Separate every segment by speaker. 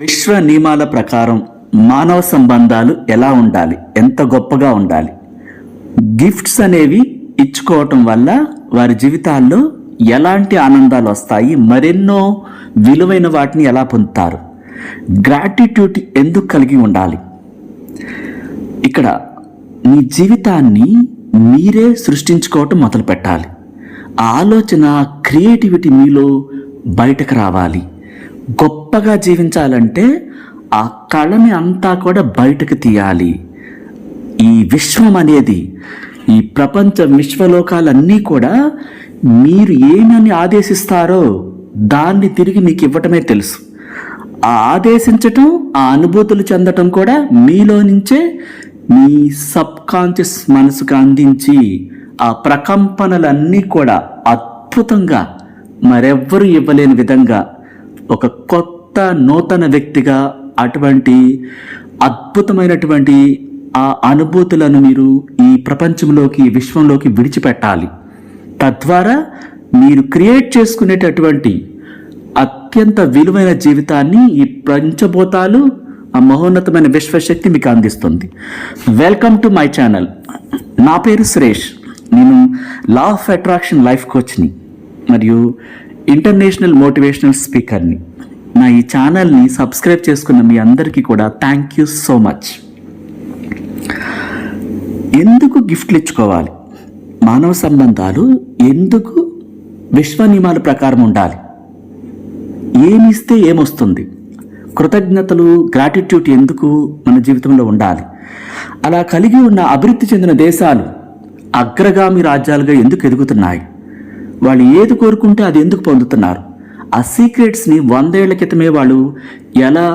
Speaker 1: విశ్వ నియమాల ప్రకారం మానవ సంబంధాలు ఎలా ఉండాలి? ఎంత గొప్పగా ఉండాలి? గిఫ్ట్స్ అనేవి ఇచ్చుకోవటం వల్ల వారి జీవితాల్లో ఎలాంటి ఆనందాలు వస్తాయి? మరెన్నో విలువైన వాటిని ఎలా పొందుతారు? గ్రాటిట్యూడ్ ఎందుకు కలిగి ఉండాలి? ఇక్కడ మీ జీవితాన్ని మీరే సృష్టించుకోవటం మొదలు పెట్టాలి ఆలోచన క్రియేటివిటీ మీలో బయటకు రావాలి. గొప్పగా జీవించాలంటే ఆ కళని అంతా కూడా బయటకు తీయాలి. ఈ విశ్వం అనేది ఈ ప్రపంచ విశ్వలోకాలన్నీ కూడా మీరు ఏమని ఆదేశిస్తారో దాన్ని తిరిగి మీకు ఇవ్వటమే తెలుసు. ఆ ఆదేశించటం ఆ అనుభూతులు చెందటం కూడా మీలో నుంచే మీ సబ్ కాన్షియస్ మనసుకు అందించి ఆ ప్రకంపనలన్నీ కూడా అద్భుతంగా మరెవ్వరూ ఇవ్వలేని విధంగా ఒక కొత్త నూతన వ్యక్తిగా అటువంటి అద్భుతమైనటువంటి ఆ అనుభూతులను మీరు ఈ ప్రపంచంలోకి విశ్వంలోకి విడిచిపెట్టాలి. తద్వారా మీరు క్రియేట్ చేసుకునేటటువంటి అత్యంత విలువైన జీవితాన్ని ఈ పంచభూతాలు ఆ మహోన్నతమైన విశ్వశక్తి మీకు అందిస్తుంది. వెల్కమ్ టు మై ఛానల్ నా పేరు సురేష్. నేను లా ఆఫ్ అట్రాక్షన్ లైఫ్ కోచ్ని మరియు ఇంటర్నేషనల్ మోటివేషనల్ స్పీకర్ని. నా ఈ ఛానల్ని సబ్స్క్రైబ్ చేసుకున్న మీ అందరికీ కూడా థ్యాంక్ యూ సో మచ్. ఎందుకు గిఫ్ట్లు ఇచ్చుకోవాలి? మానవ సంబంధాలు ఎందుకు విశ్వ నియమాల ప్రకారం ఉండాలి? ఏమిస్తే ఏమొస్తుంది? కృతజ్ఞతలు గ్రాటిట్యూడ్ ఎందుకు మన జీవితంలో ఉండాలి? అలా కలిగి ఉన్న అభివృద్ధి చెందిన దేశాలు అగ్రగామి రాజ్యాలుగా ఎందుకు ఎదుగుతున్నాయి? వాళ్ళు ఏది కోరుకుంటే అది ఎందుకు పొందుతున్నారు? ఆ సీక్రెట్స్ని వందేళ్ళ క్రితమే వాళ్ళు ఎలా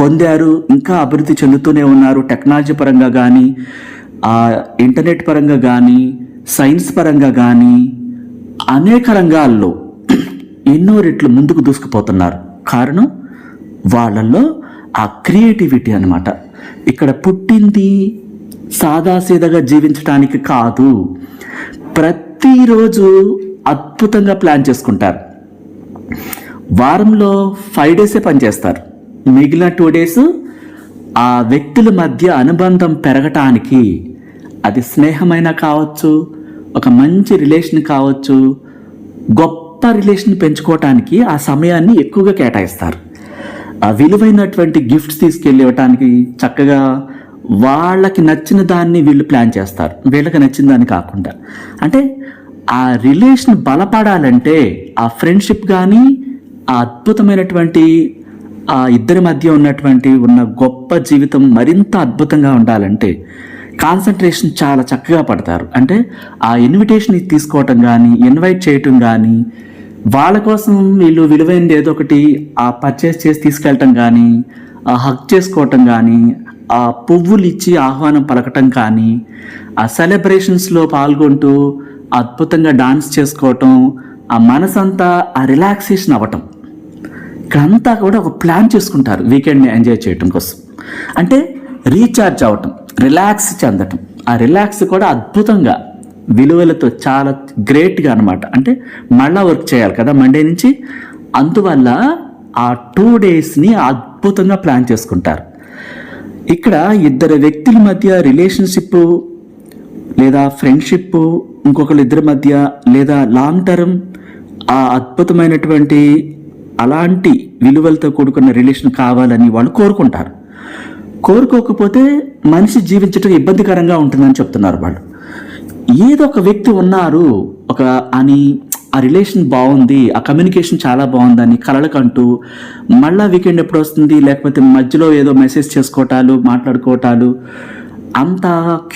Speaker 1: పొందారు? ఇంకా అభివృద్ధి చెందుతూనే ఉన్నారు టెక్నాలజీ పరంగా కానీ ఆ ఇంటర్నెట్ పరంగా కానీ సైన్స్ పరంగా కానీ అనేక రంగాల్లో ఎన్నో రెట్లు ముందుకు దూసుకుపోతున్నారు. కారణం? వాళ్ళల్లో ఆ క్రియేటివిటీ అనమాట ఇక్కడ పుట్టింది సాదాసీదాగా జీవించడానికి కాదు. ప్రతి ప్రతిరోజు అద్భుతంగా ప్లాన్ చేసుకుంటారు. వారంలో ఫైవ్ డేసే పనిచేస్తారు మిగిలిన టూ డేస్ ఆ వ్యక్తుల మధ్య అనుబంధం పెరగటానికి అది స్నేహమైన కావచ్చు ఒక మంచి రిలేషన్ కావచ్చు గొప్ప రిలేషన్ పెంచుకోవటానికి ఆ సమయాన్ని ఎక్కువగా కేటాయిస్తారు. ఆ విలువైనటువంటి గిఫ్ట్స్ తీసుకెళ్ళివ్వటానికి చక్కగా వాళ్ళకి నచ్చిన దాన్ని వీళ్ళు ప్లాన్ చేస్తారు. వీళ్ళకి నచ్చిన దాన్ని కాకుండా. అంటే ఆ రిలేషన్ బలపడాలంటే ఆ ఫ్రెండ్షిప్ కానీ ఆ అద్భుతమైనటువంటి ఆ ఇద్దరి మధ్య ఉన్నటువంటి ఉన్న గొప్ప జీవితం మరింత అద్భుతంగా ఉండాలంటే కాన్సన్ట్రేషన్ చాలా చక్కగా పడతారు. అంటే ఆ ఇన్విటేషన్ తీసుకోవటం కానీ ఇన్వైట్ చేయటం కానీ వాళ్ళ కోసం వీళ్ళు విలువైనది ఏదో ఒకటి ఆ పర్చేస్ చేసి తీసుకెళ్ళటం కానీ ఆ హక్ చేసుకోవటం కానీ ఆ పువ్వులు ఇచ్చి ఆహ్వానం పలకటం కానీ ఆ సెలబ్రేషన్స్లో పాల్గొంటూ అద్భుతంగా డాన్స్ చేసుకోవటం ఆ మనసంతా ఆ రిలాక్సేషన్ అవ్వటం. ఇక్కడంతా కూడా ఒక ప్లాన్ చేసుకుంటారు వీకెండ్ని ఎంజాయ్ చేయటం కోసం. అంటే రీఛార్జ్ అవ్వటం రిలాక్స్ చెందటం. ఆ రిలాక్స్ కూడా అద్భుతంగా విలువలతో చాలా గ్రేట్గా అనమాట అంటే మళ్ళా వర్క్ చేయాలి కదా మండే నుంచి. అందువల్ల ఆ టూ డేస్ని అద్భుతంగా ప్లాన్ చేసుకుంటారు. ఇక్కడ ఇద్దరు వ్యక్తుల మధ్య రిలేషన్షిప్ లేదా ఫ్రెండ్షిప్ ఇంకొకరి ఇద్దరి మధ్య లేదా లాంగ్ టర్మ్ ఆ అద్భుతమైనటువంటి అలాంటి విలువలతో కూడుకున్న రిలేషన్ కావాలని వాళ్ళు కోరుకుంటారు. కోరుకోకపోతే మనిషి జీవించడం ఇబ్బందికరంగా ఉంటుందని చెప్తున్నారు వాళ్ళు. ఏదో ఒక వ్యక్తి ఉన్నారు ఒక అని ఆ రిలేషన్ బాగుంది ఆ కమ్యూనికేషన్ చాలా బాగుందని కలలకంటూ మళ్ళా వీకెండ్ ఎప్పుడు వస్తుంది లేకపోతే మధ్యలో ఏదో మెసేజ్ చేసుకోవటాలు మాట్లాడుకోవటాలు అంత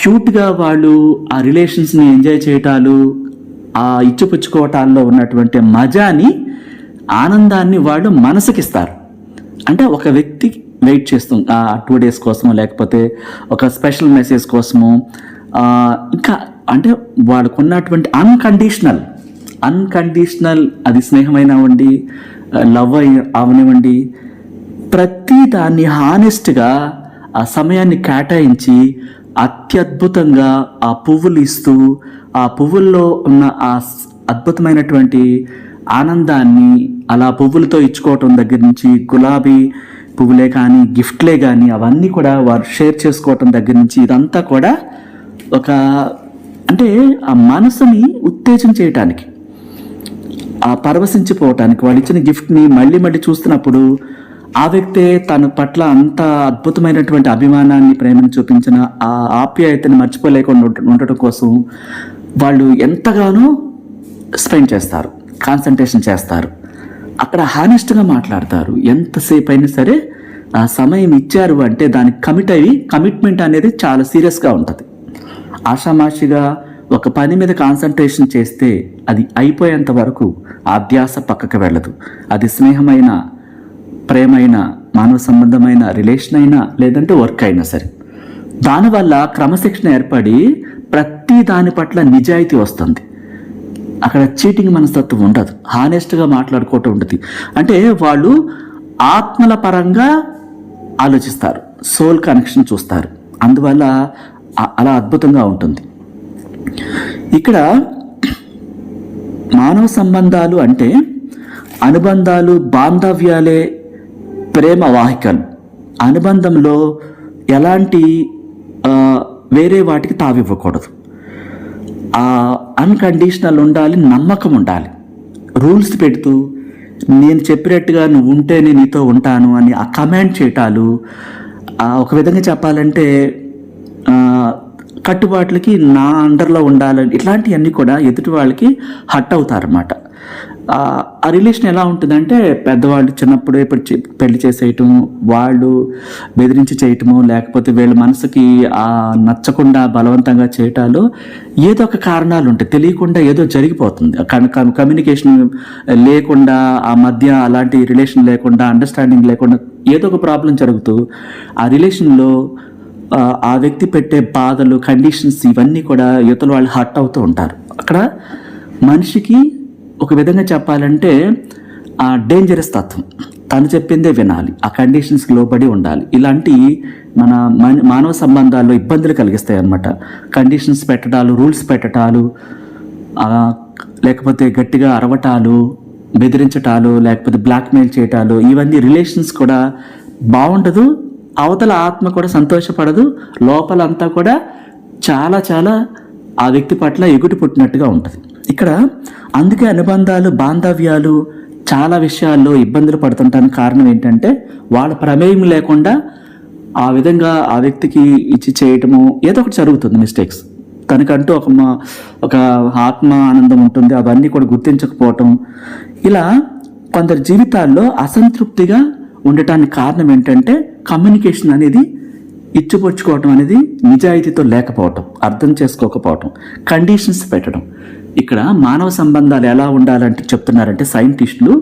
Speaker 1: క్యూట్గా వాళ్ళు ఆ రిలేషన్స్ని ఎంజాయ్ చేయటాలు ఆ ఇచ్చిపుచ్చుకోవటాల్లో ఉన్నటువంటి మజాని ఆనందాన్ని వాళ్ళు మనసుకిస్తారు. అంటే ఒక వ్యక్తి వెయిట్ చేస్తాం ఆ టూ డేస్ కోసము లేకపోతే ఒక స్పెషల్ మెసేజ్ కోసము ఇంకా అంటే వాళ్ళకున్నటువంటి అన్కండిషనల్ అన్కండిషనల్ అది స్నేహమైన అవ్వండి లవ్ అవనివ్వండి. ప్రతి దాన్ని హానెస్ట్గా ఆ సమయాన్ని కేటాయించి అత్యద్భుతంగా ఆ పువ్వులు ఇస్తూ ఆ పువ్వుల్లో ఉన్న ఆ అద్భుతమైనటువంటి ఆనందాన్ని అలా పువ్వులతో ఇచ్చుకోవటం దగ్గర నుంచి గులాబీ పువ్వులే కానీ గిఫ్ట్లే కానీ అవన్నీ కూడా వారు షేర్ చేసుకోవటం దగ్గర నుంచి ఇదంతా కూడా ఒక అంటే ఆ మనసుని ఉత్తేజం చేయటానికి. ఆ పరవశించిపోవటానికి వాళ్ళు ఇచ్చిన గిఫ్ట్ని మళ్ళీ మళ్ళీ చూస్తున్నప్పుడు ఆ వ్యక్తే తన పట్ల అంత అద్భుతమైనటువంటి అభిమానాన్ని ప్రేమను చూపించిన ఆ ఆప్యాయతని మర్చిపోలేకుండా ఉండటం కోసం వాళ్ళు ఎంతగానో స్పెండ్ చేస్తారు కాన్సన్ట్రేషన్ చేస్తారు. అక్కడ హానెస్ట్గా మాట్లాడతారు. ఎంతసేపు అయినా సరే ఆ సమయం ఇచ్చారు అంటే దానికి కమిట్ అయ్యి కమిట్మెంట్ అనేది చాలా సీరియస్గా ఉంటుంది. ఆషామాషిగా ఒక పని మీద కాన్సన్ట్రేషన్ చేస్తే అది అయిపోయేంత వరకు ఆ ధ్యాస పక్కకు వెళ్ళదు. అది స్నేహమైన ప్రేమైన మానవ సంబంధమైన రిలేషన్ అయినా లేదంటే వర్క్ అయినా సరే. దానివల్ల క్రమశిక్షణ ఏర్పడి ప్రతి దాని పట్ల నిజాయితీ వస్తుంది. అక్కడ చీటింగ్ మనస్తత్వం ఉండదు. హానెస్ట్గా మాట్లాడుకోవటం ఉంటుంది అంటే వాళ్ళు ఆత్మల పరంగా ఆలోచిస్తారు. సోల్ కనెక్షన్ చూస్తారు. అందువల్ల అలా అద్భుతంగా ఉంటుంది. ఇక్కడ మానవ సంబంధాలు అంటే అనుబంధాలు బాంధవ్యాలే ప్రేమ వాహికలు. అనుబంధంలో ఎలాంటి వేరే వాటికి తావివ్వకూడదు. ఆ అన్కండిషనల్ ఉండాలి నమ్మకం ఉండాలి. రూల్స్ పెడుతూ నేను చెప్పినట్టుగా నువ్వు ఉంటేనే నీతో ఉంటాను అని ఆ కమాండ్ చేయటాలు ఒక విధంగా చెప్పాలంటే కట్టుబాట్లకి నా అండర్లో ఉండాలని ఇట్లాంటివన్నీ కూడా ఎదుటి వాళ్ళకి హట్ అవుతారన్నమాట. ఆ రిలేషన్ ఎలా ఉంటుందంటే పెద్దవాళ్ళు చిన్నప్పుడు ఇప్పుడు పెళ్ళి చేసేయటం వాళ్ళు బెదిరించి చేయటము లేకపోతే వీళ్ళ మనసుకి ఆ నచ్చకుండా బలవంతంగా చేయటాలు ఏదో ఒక కారణాలు ఉంటాయి. తెలియకుండా ఏదో జరిగిపోతుంది. కమ్యూనికేషన్ లేకుండా ఆ మధ్య అలాంటి రిలేషన్ లేకుండా అండర్స్టాండింగ్ లేకుండా ఏదో ఒక ప్రాబ్లం జరుగుతూ ఆ రిలేషన్లో ఆ, వ్యక్తి పెట్టే బాధలు కండిషన్స్ ఇవన్నీ కూడా యువతలు వాళ్ళు హర్ట్ అవుతూ ఉంటారు. అక్కడ మనిషికి ఒక విధంగా చెప్పాలంటే ఆ డేంజరస్ తత్వం. తను చెప్పిందే వినాలి. ఆ కండిషన్స్కి లోబడి ఉండాలి. ఇలాంటి మన మన- మానవ సంబంధాల్లో ఇబ్బందులు కలిగిస్తాయి అన్నమాట. కండిషన్స్ పెట్టడాలు రూల్స్ పెట్టడాలు లేకపోతే గట్టిగా అరవటాలు బెదిరించటాలు లేకపోతే బ్లాక్మెయిల్ చేయటాలు ఇవన్నీ రిలేషన్స్ కూడా బాగుండదు అవతల ఆత్మ కూడా సంతోషపడదు లోపలంతా కూడా చాలా చాలా ఆ వ్యక్తి పట్ల ఎగుటి పుట్టినట్టుగా ఉంటుంది. ఇక్కడ అందుకే అనుబంధాలు బాంధవ్యాలు చాలా విషయాల్లో ఇబ్బందులు పడుతుంటానికి కారణం ఏంటంటే వాళ్ళ ప్రమేయం లేకుండా ఆ విధంగా ఆ వ్యక్తికి ఇచ్చి చేయటము ఏదో ఒకటి జరుగుతుంది మిస్టేక్స్ తనకంటూ ఒక మా- ఒక ఆత్మ ఆనందం ఉంటుంది అవన్నీ కూడా గుర్తించకపోవటం. ఇలా కొందరి జీవితాల్లో అసంతృప్తిగా ఉండటానికి కారణం ఏంటంటే కమ్యూనికేషన్ అనేది ఇచ్చిపుచ్చుకోవటం అనేది నిజాయితీతో లేకపోవటం అర్థం చేసుకోకపోవటం కండిషన్స్ పెట్టడం. ఇక్కడ మానవ సంబంధాలు ఎలా ఉండాలంటే చెప్తున్నారంటే సైంటిస్టులు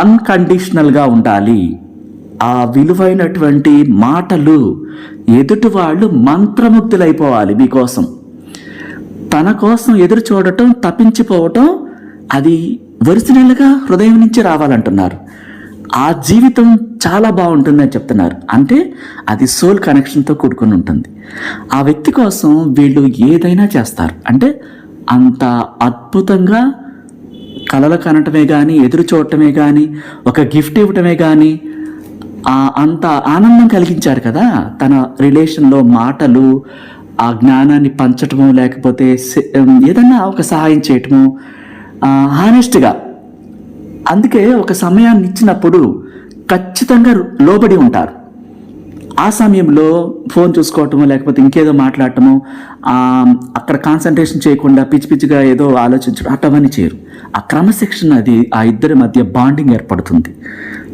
Speaker 1: అన్కండిషనల్గా ఉండాలి. ఆ విలువైనటువంటి మాటలు ఎదుటి వాళ్ళు మంత్రముగ్ధులైపోవాలి మీకోసం. తన కోసం ఎదురు చూడటం తప్పించిపోవటం అది ఒరిజినల్గా హృదయం నుంచి రావాలంటున్నారు. ఆ జీవితం చాలా బాగుంటుందని చెప్తున్నారు. అంటే అది సోల్ కనెక్షన్తో కూడుకుని ఉంటుంది. ఆ వ్యక్తి కోసం వీళ్ళు ఏదైనా చేస్తారు. అంటే అంత అద్భుతంగా కలలు కనటమే కానీ ఎదురు చూడటమే కానీ ఒక గిఫ్ట్ ఇవ్వటమే కానీ అంత ఆనందం కలిగించారు కదా. తన రిలేషన్లో మాటలు ఆ జ్ఞానాన్ని పంచటము లేకపోతే ఏదన్నా ఒక సహాయం చేయటము హానెస్ట్గా అందుకే ఒక సమయాన్ని ఇచ్చినప్పుడు ఖచ్చితంగా లోబడి ఉంటారు. ఆ సమయంలో ఫోన్ చూసుకోవటము లేకపోతే ఇంకేదో మాట్లాడటము అక్కడ కాన్సన్ట్రేషన్ చేయకుండా పిచ్చి పిచ్చిగా ఏదో ఆలోచించడం అటవని చేయరు. ఆ క్రమశిక్షణ అది ఆ ఇద్దరి మధ్య బాండింగ్ ఏర్పడుతుంది.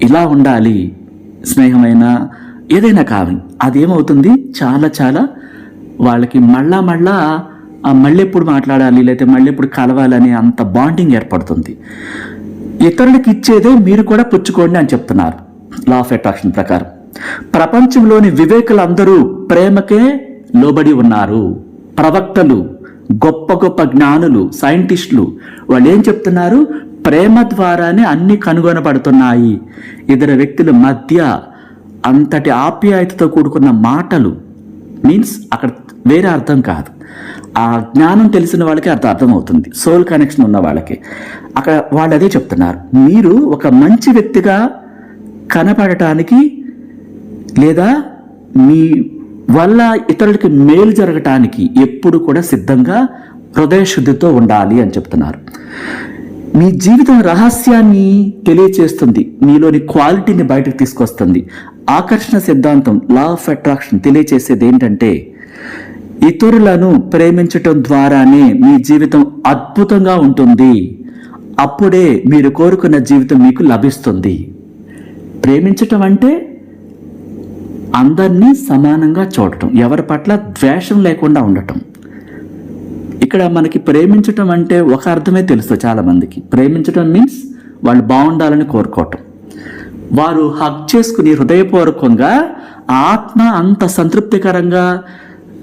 Speaker 1: ఇలా ఉండాలి స్నేహమైన ఏదైనా కావాలి అదేమవుతుంది? చాలా చాలా వాళ్ళకి మళ్ళా మళ్ళా మళ్ళీ ఎప్పుడు మాట్లాడాలి లేకపోతే మళ్ళీ ఎప్పుడు కలవాలని అంత బాండింగ్ ఏర్పడుతుంది. ఇతరులకు ఇచ్చేదే మీరు కూడా పుచ్చుకోండి అని చెప్తున్నారు. లా ఆఫ్ అట్రాక్షన్ ప్రకారం. ప్రపంచంలోని వివేకులందరూ ప్రేమకే లోబడి ఉన్నారు. ప్రవక్తలు గొప్ప గొప్ప జ్ఞానులు సైంటిస్టులు వాళ్ళు ఏం చెప్తున్నారు? ప్రేమ ద్వారానే అన్ని కనుగొనబడుతున్నాయి. ఇద్దరు వ్యక్తుల మధ్య అంతటి ఆప్యాయతతో కూడుకున్న మాటలు. మీన్స్ అక్కడ వేరే అర్థం కాదు. ఆ జ్ఞానం తెలిసిన వాళ్ళకి అర్థం అర్థమవుతుంది. సోల్ కనెక్షన్ ఉన్న వాళ్ళకి. అక్కడ వాళ్ళు అదే చెప్తున్నారు. మీరు ఒక మంచి వ్యక్తిగా కనపడటానికి లేదా మీ వల్ల ఇతరులకి మేలు జరగటానికి ఎప్పుడు కూడా సిద్ధంగా హృదయశుద్ధితో ఉండాలి అని చెప్తున్నారు. మీ జీవితం రహస్యాన్ని తెలియచేస్తుంది. మీలోని క్వాలిటీని బయటకు తీసుకొస్తుంది. ఆకర్షణ సిద్ధాంతం లా ఆఫ్ అట్రాక్షన్ తెలియచేసేది ఏంటంటే ఇతరులను ప్రేమించటం ద్వారానే మీ జీవితం అద్భుతంగా ఉంటుంది. అప్పుడే మీరు కోరుకున్న జీవితం మీకు లభిస్తుంది. ప్రేమించటం అంటే అందరినీ సమానంగా చూడటం ఎవరి పట్ల ద్వేషం లేకుండా ఉండటం. ఇక్కడ మనకి ప్రేమించటం అంటే ఒక అర్థమే తెలుసు చాలామందికి. ప్రేమించటం మీన్స్ వాళ్ళు బాగుండాలని కోరుకోవటం. వారు హక్ చేసుకుని హృదయపూర్వకంగా ఆత్మ అంత సంతృప్తికరంగా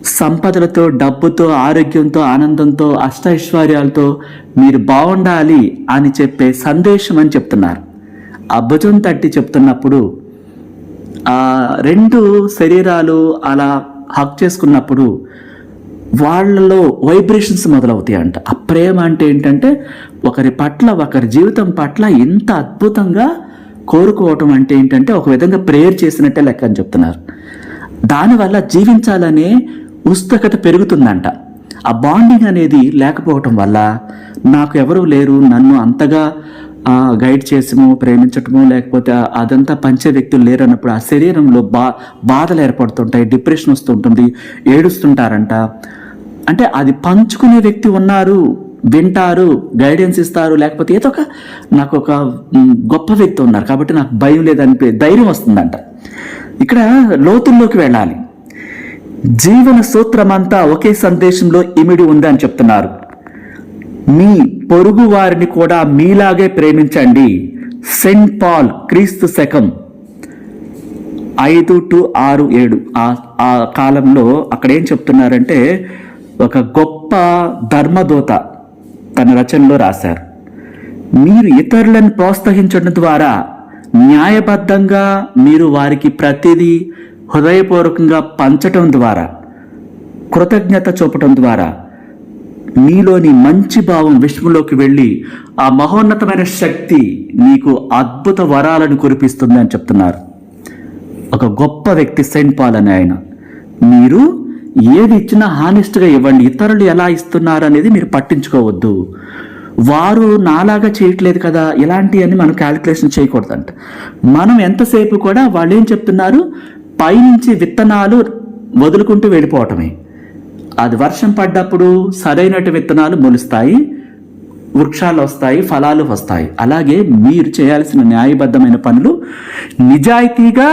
Speaker 1: సంపదలతో డబ్బుతో ఆరోగ్యంతో ఆనందంతో అష్టైశ్వర్యాలతో మీరు బాగుండాలి అని చెప్పే సందేశం అని చెప్తున్నారు. ఆ భుజం తట్టి చెప్తున్నప్పుడు ఆ రెండు శరీరాలు అలా హక్ చేసుకున్నప్పుడు వాళ్ళలో వైబ్రేషన్స్ మొదలవుతాయి అంట ఆ ప్రేమ అంటే ఏంటంటే ఒకరి పట్ల ఒకరి జీవితం పట్ల ఇంత అద్భుతంగా కోరుకోవటం అంటే ఏంటంటే ఒక విధంగా ప్రేయర్ చేసినట్టే లెక్క అని చెప్తున్నారు. దానివల్ల జీవించాలనే ఉత్సుకత పెరుగుతుందంట. ఆ బాండింగ్ అనేది లేకపోవటం వల్ల నాకు ఎవరు లేరు నన్ను అంతగా గైడ్ చేసము ప్రేమించటము లేకపోతే అదంతా పంచే వ్యక్తులు లేరు అన్నప్పుడు ఆ శరీరంలో బా బాధలు ఏర్పడుతుంటాయి డిప్రెషన్ వస్తుంటుంది ఏడుస్తుంటారంట. అంటే అది పంచుకునే వ్యక్తి ఉన్నారు వింటారు గైడెన్స్ ఇస్తారు లేకపోతే ఏదో ఒక నాకు ఒక గొప్ప వ్యక్తి ఉన్నారు కాబట్టి నాకు భయం లేదనిపే ధైర్యం వస్తుందంట. ఇక్కడ లోతుల్లోకి వెళ్ళాలి. జీవన సూత్రమంతా ఒకే సందేశంలో ఇమిడి ఉంది అని చెప్తున్నారు. మీ పొరుగు వారిని కూడా మీలాగే ప్రేమించండి. సెంట్ పాల్ క్రీస్తు శకం ఐదు టు ఆరు ఏడు. ఆ ఆ కాలంలో అక్కడ ఏం చెప్తున్నారంటే ఒక గొప్ప ధర్మదూత తన రచనలో రాశారు. మీరు ఇతరులను ప్రోత్సహించడం ద్వారా న్యాయబద్ధంగా మీరు వారికి ప్రతిదీ హృదయపూర్వకంగా పంచటం ద్వారా కృతజ్ఞత చూపటం ద్వారా నీలోని మంచి భావం విశ్వంలోకి వెళ్ళి ఆ మహోన్నతమైన శక్తి నీకు అద్భుత వరాలను కురిపిస్తుంది అని చెప్తున్నారు. ఒక గొప్ప వ్యక్తి సెయింట్ పాల్ అని ఆయన. మీరు ఏది ఇచ్చినా హానెస్ట్గా ఇవ్వండి ఇతరులు ఎలా ఇస్తున్నారు అనేది మీరు పట్టించుకోవద్దు. వారు నాలాగా చేయట్లేదు కదా ఇలాంటివన్నీ మనం క్యాలిక్యులేషన్ చేయకూడదంట. మనం ఎంతసేపు కూడా వాళ్ళు ఏం చెప్తున్నారు? పైనుంచి విత్తనాలు వదులుకుంటూ వెళ్ళిపోవటమే. అది వర్షం పడ్డప్పుడు సరైనటు విత్తనాలు మొలుస్తాయి వృక్షాలు వస్తాయి ఫలాలు వస్తాయి. అలాగే మీరు చేయాల్సిన న్యాయబద్ధమైన పనులు నిజాయితీగా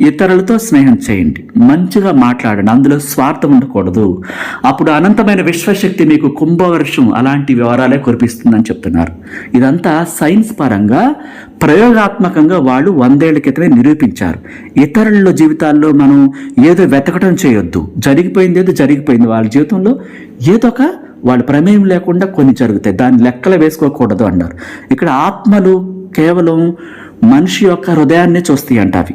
Speaker 1: ఇతరులతో స్నేహం చేయండి. మంచిగా మాట్లాడండి. అందులో స్వార్థం ఉండకూడదు. అప్పుడు అనంతమైన విశ్వశక్తి మీకు కుంభవర్షం అలాంటి వివరాలే కురిపిస్తుందని చెప్తున్నారు. ఇదంతా సైన్స్ పరంగా ప్రయోగాత్మకంగా వాళ్ళు వందేళ్ళ క్రితమే నిరూపించారు. ఇతరుల జీవితాల్లో మనం ఏదో వెతకటం చేయొద్దు. జరిగిపోయింది ఏదో జరిగిపోయింది. వాళ్ళ జీవితంలో ఏదో ఒక వాళ్ళ ప్రమేయం లేకుండా కొన్ని జరుగుతాయి. దాన్ని లెక్కలు వేసుకోకూడదు అన్నారు. ఇక్కడ ఆత్మలు కేవలం మనిషి యొక్క హృదయాన్ని చూస్తాయి అంట అవి.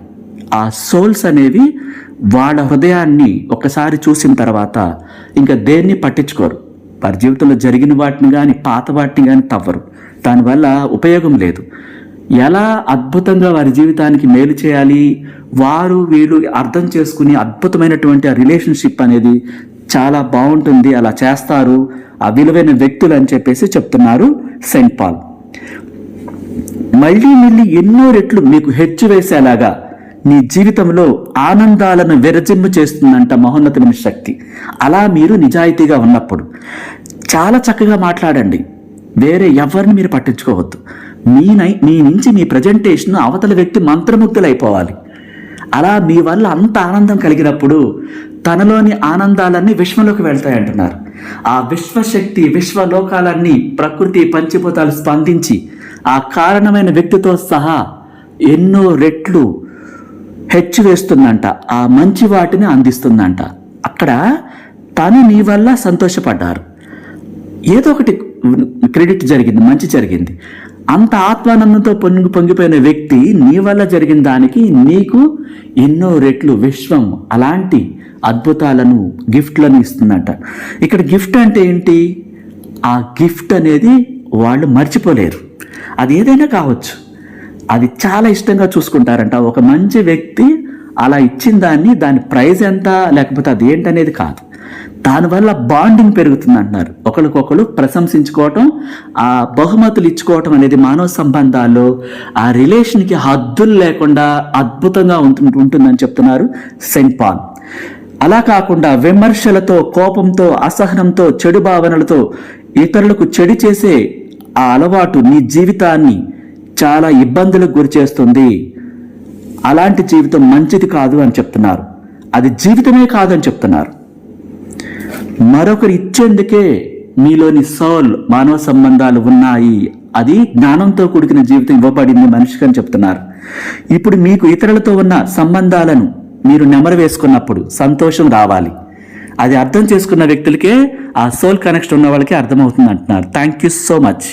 Speaker 1: ఆ సోల్స్ అనేవి వాళ్ళ హృదయాన్ని ఒకసారి చూసిన తర్వాత ఇంకా దేన్ని పట్టించుకోరు. వారి జీవితంలో జరిగిన వాటిని కానీ పాత వాటిని కానీ తవ్వరు. దానివల్ల ఉపయోగం లేదు. ఎలా అద్భుతంగా వారి జీవితానికి మేలు చేయాలి? వారు వీళ్ళు అర్థం చేసుకుని అద్భుతమైనటువంటి ఆ రిలేషన్షిప్ అనేది చాలా బాగుంటుంది. అలా చేస్తారు. ఆ విలువైన వ్యక్తులు అని చెప్పేసి చెప్తున్నారు సెయింట్ పాల్. మళ్ళీ మళ్ళీ ఎన్నో రెట్లు మీకు హెచ్చు వేసేలాగా నీ జీవితంలో ఆనందాలను విరజిమ్ము చేస్తుందంట మహోన్నతమైన శక్తి. అలా మీరు నిజాయితీగా ఉన్నప్పుడు చాలా చక్కగా మాట్లాడండి. వేరే ఎవరిని మీరు పట్టించుకోవద్దు. మీ నై మీ నుంచి మీ ప్రజెంటేషన్ అవతల వ్యక్తి మంత్రముగ్ధులైపోవాలి. అలా మీ వల్ల అంత ఆనందం కలిగినప్పుడు తనలోని ఆనందాలన్నీ విశ్వంలోకి వెళ్తాయి అంటున్నారు ఆ విశ్వశక్తి విశ్వలోకాలన్నీ ప్రకృతి పంచిపోతాలు స్పందించి ఆ కారణమైన వ్యక్తితో సహా ఎన్నో రెట్లు హెచ్చు వేస్తుందంట ఆ మంచి వాటిని అందిస్తుందంట. అక్కడ తను నీ వల్ల సంతోషపడ్డారు. ఏదో ఒకటి క్రెడిట్ జరిగింది మంచి జరిగింది. అంత ఆత్మానందంతో పొంగి పొంగిపోయిన వ్యక్తి నీ వల్ల జరిగిన దానికి నీకు ఎన్నో రెట్లు విశ్వం అలాంటి అద్భుతాలను గిఫ్ట్లను ఇస్తుందంట. ఇక్కడ గిఫ్ట్ అంటే ఏంటి? ఆ గిఫ్ట్ అనేది వాళ్ళు మర్చిపోలేరు. అది ఏదైనా కావచ్చు. అది చాలా ఇష్టంగా చూసుకుంటారంట. ఒక మంచి వ్యక్తి అలా ఇచ్చిన దాన్ని దాని ప్రైజ్ ఎంత లేకపోతే అది ఏంటనేది కాదు. దానివల్ల బాండింగ్ పెరుగుతుంది అంటున్నారు. ఒకరికొకరు ప్రశంసించుకోవటం ఆ బహుమతులు ఇచ్చుకోవటం అనేది మానవ సంబంధాల్లో ఆ రిలేషన్కి హద్దులు లేకుండా అద్భుతంగా ఉంటు- ఉంటుందని చెప్తున్నారు సెయింట్ పాల్. అలా కాకుండా విమర్శలతో కోపంతో అసహనంతో చెడు భావనలతో ఇతరులకు చెడు చేసే ఆ అలవాటు నీ జీవితాన్ని చాలా ఇబ్బందులకు గురి చేస్తుంది. అలాంటి జీవితం మంచిది కాదు అని చెప్తున్నారు. అది జీవితమే కాదు అని చెప్తున్నారు. మరొకరు ఇచ్చేందుకే మీలోని సోల్ మానవ సంబంధాలు ఉన్నాయి. అది జ్ఞానంతో కూడిన జీవితం ఇవ్వబడింది మనిషికి అని చెప్తున్నారు. ఇప్పుడు మీకు ఇతరులతో ఉన్న సంబంధాలను మీరు నెమరు వేసుకున్నప్పుడు సంతోషం రావాలి. అది అర్థం చేసుకున్న వ్యక్తులకే ఆ సోల్ కనెక్షన్ ఉన్న వాళ్ళకి అర్థమవుతుంది అంటున్నారు. Thank you so much.